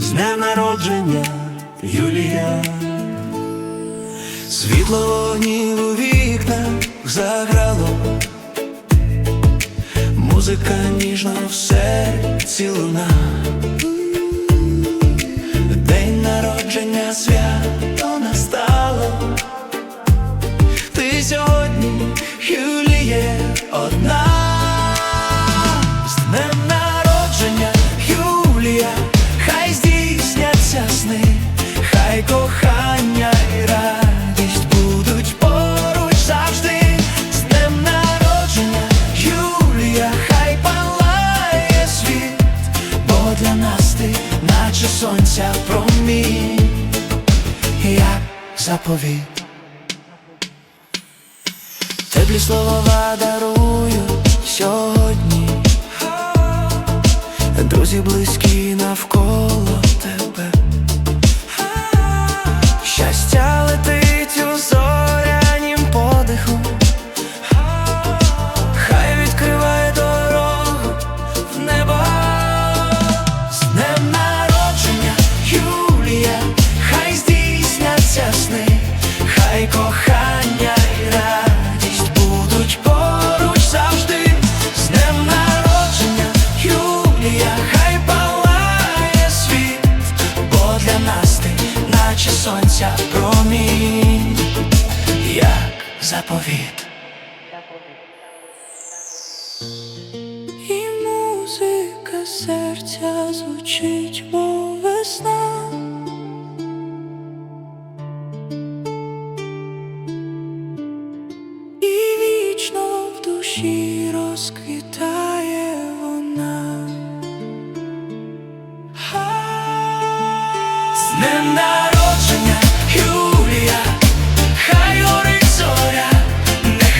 З днем народження, Юлія, світло вогнів у вікнах заграло, музика ніжно в серці луна, день народження свято настало. Ти сьогодні, Юліє, одна. З днем народження, Юлія, хай здійсняться сни, хай кохання і радість будуть поруч завжди. З днем народження, Юлія, хай палає світ, бо для нас ти, наче сонця промінь, як заповіт. Теплі слова дарують друзі близькі навколо сонця промінь, як заповіт. І музика серця звучить, мов весна. І вічно в душі розквітає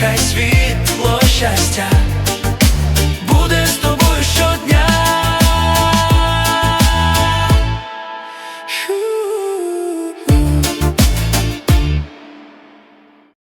хай горить зоря, нехай світло щастя